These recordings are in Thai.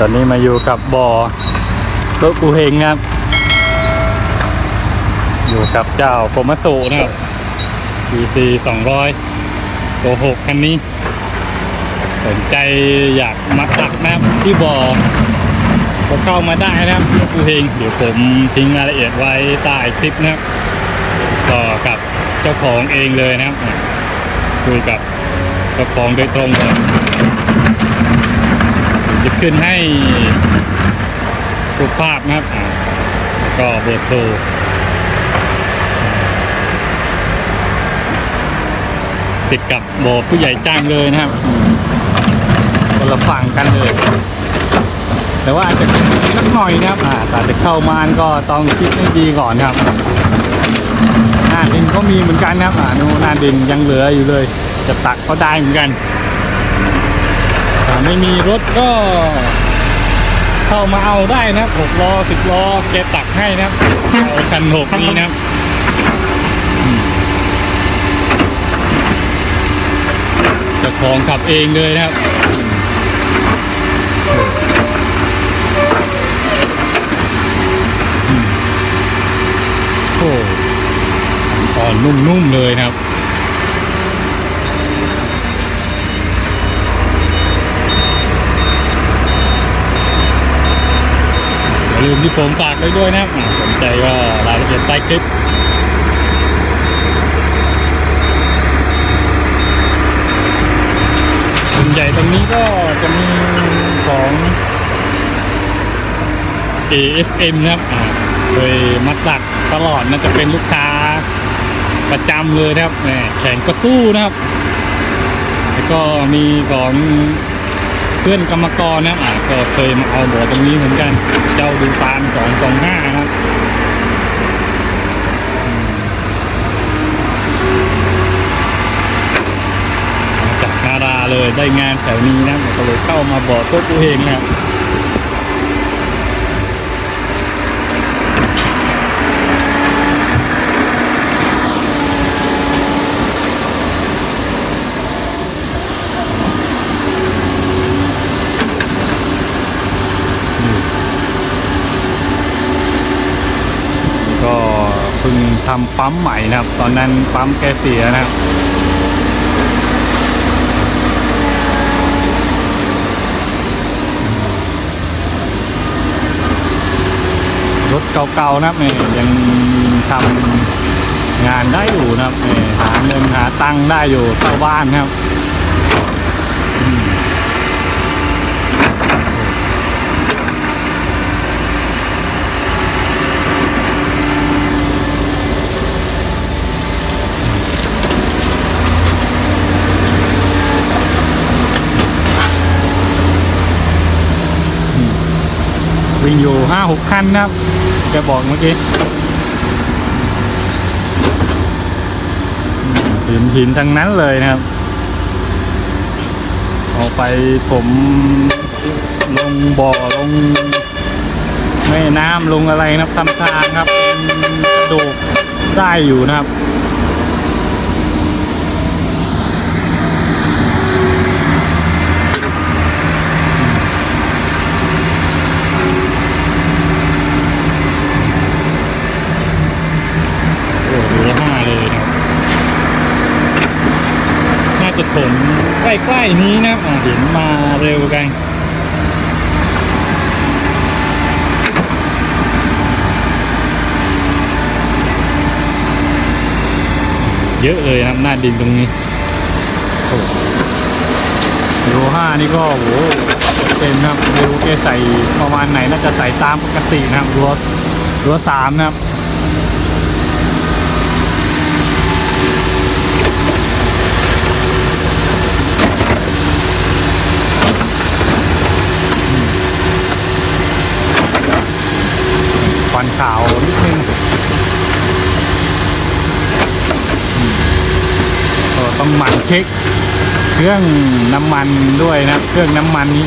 ตอนนี้มาอยู่กับบ่อโต๊ะปูเฮงครับ อยู่กับเจ้าโคมัสุนะครับ PC 200ตัวหกคันนี้ สนใจอยากมาตักนะครับที่บ่อก็เข้ามาได้นะครับที่ปูเฮงเดี๋ยวผมทิ้งรายละเอียดไว้ใต้คลิปนะครับต่อกับเจ้าของเองเลยนะครับ คุยกับเจ้าของโดยตรงเลย จะขึ้นให้รูปภาพนะครับอะแล้วก็เบอร์โทรติดกับบ่อผู้ใหญ่จ้างเลยนะครับคนละฝั่งกันเลย แต่ว่าอาจจะสักหน่อยนะครับอ่าแต่จะเข้ามาก็ต้องคิดให้ดีก่อนครับ หน้าดินก็มีเหมือนกันนะครับอ่านูหน้าดินยังเหลืออยู่เลย จะตักก็ได้เหมือนกัน ไม่มีรถก็ เข้ามาเอาได้นะหกล้อสิบล้อแกตักให้นะครับเอาคันหกนี้นะจ้าของขับเองเลยนะครับโอ้อ่อนนุ่มๆเลยนะครับ อย่า ลืมที่ผมฝากไว้ด้วยนะสนใจก็รายละเอียดใต้คลิปส่วนใหญ่ตรงนี้ก็จะมีของ ASM นะครับโดยมาตักตลอดนะจะเป็นลูกค้าประจำเลยนะครับแข่งก็สู้นะครับ แล้วก็มีของ พื่อนกรรมกรนะอ่าก็เคยมาเอาบ่อตรงนี้เหมือนกัน เจ้าดูฟานสองสองห้าครับจากนาราเลยได้งานแถวนี้นะก็เลยเข้ามาบ่อตัวเองนะครับก็เพิ่ง ทำปั๊มใหม่นะครับ ตอนนั้นปั๊มแกเสียนะครับรถเก่าๆนะครับเนี่ยยังทำงานได้อยู่นะครับเนี่ยหาเงินหาตังค์ได้อยู่เข้าบ้านครับ ห้าหกคันนะครับแกบอกเมื่อกี้หินหินทั้งนั้นเลยนะครับ เอาไปผมลงบ่อลงแม่น้ำลงอะไรนะครับทำทางครับกระดูกได้อยู่นะครับ โอ้โหห้าเลยนะครับน่าจะถม ใกล้ๆนี้นะอะเห็นมาเร็วกันเยอะเลยนะครับหน้าดินตรงนี้โอ้โลห้านี่ก็โหเป็นนะครับไม่รู้แกใส่ประมาณไหนน่าจะใส่ตามปกตินะครับรั้วรั้วสามนะครับ ควันขาวนิดนึงอืม ก็ต้องหมันเช็คเครื่องน้ำมันด้วยนะเครื่องน้ำมันนี้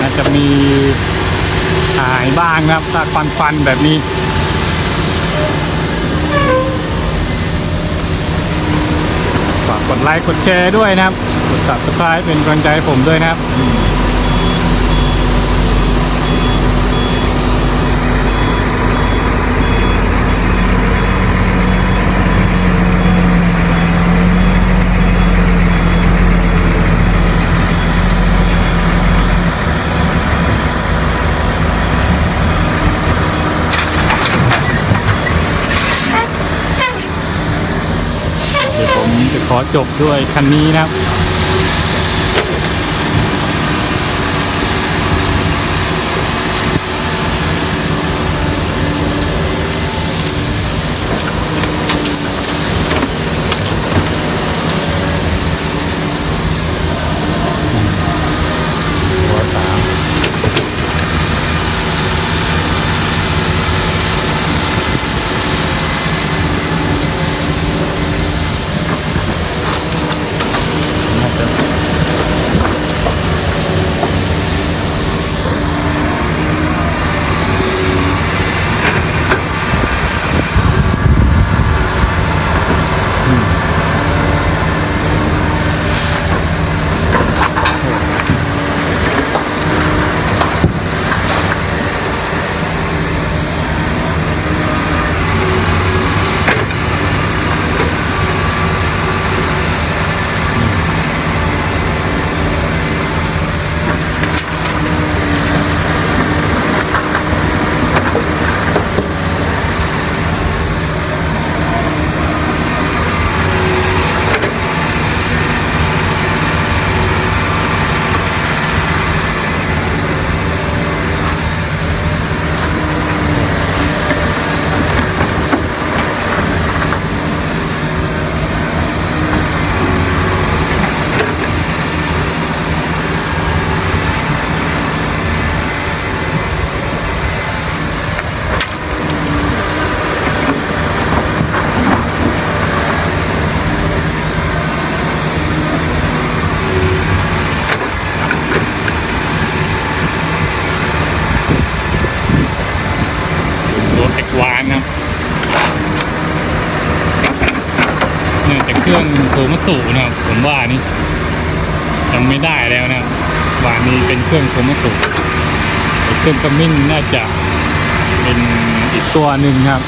น่าจะมีหายบ้างครับถ้าฟันฟันแบบนี้ฝากกดไลค์กดแชร์ด้วยนะครับกด subscribe เป็นกำลังใจให้ผมด้วยนะครับ ขอจบด้วยคันนี้นะครับ มัสุนะครับผมว่านี่จำไม่ได้แล้วนะครับวานนี้เป็นเครื่องโทมัสุเครื่องกระมิ้นน่าจะเป็นอีกตัวหนึ่งครับ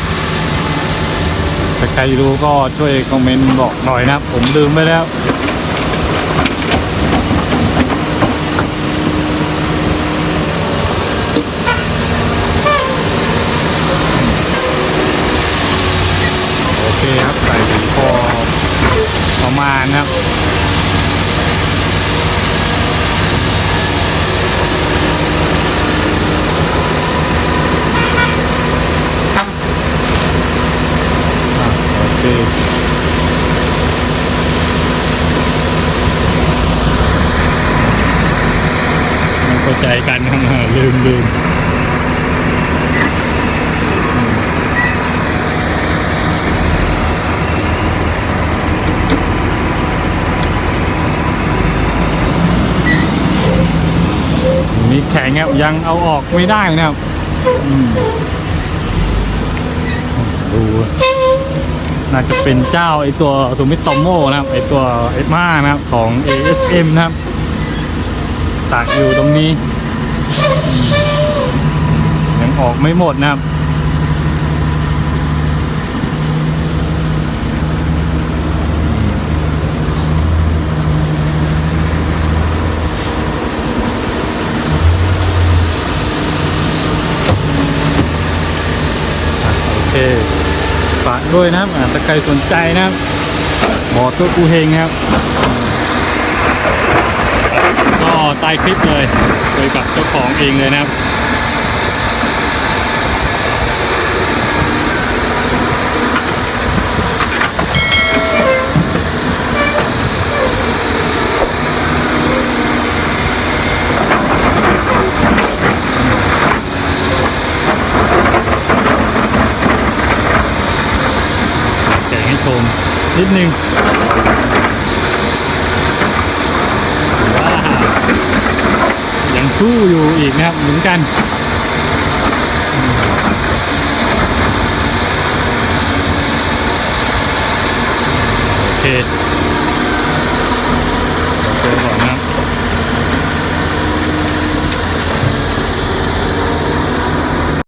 ถ้าใครรู้ก็ช่วยคอมเมนต์บอกหน่อยนะครับผมลืมไปแล้วโอเคครับใส่ ประมาณครับอะโอเคไม่เข้าใจกันครับลืมลืม มีแข็งครับยังเอาออกไม่ได้นะครับดูน่าจะเป็นเจ้าไอตัวสูมิโตโมนะครับไอตัวเอมานะครับของ ASM นะครับตากอยู่ตรงนี้ ยังออกไม่หมดนะครับ เคฝากด้วยนะครับอะถ้าใครสนใจนะครับบอกตัวกูเฮงครับก็ใต้คลิปเลยโดยกับเจ้าของเองเลยนะครับ แกะให้ชม นิดนึงว้าวยังสู้อยู่อีกนะครับเหมือนกันโอเค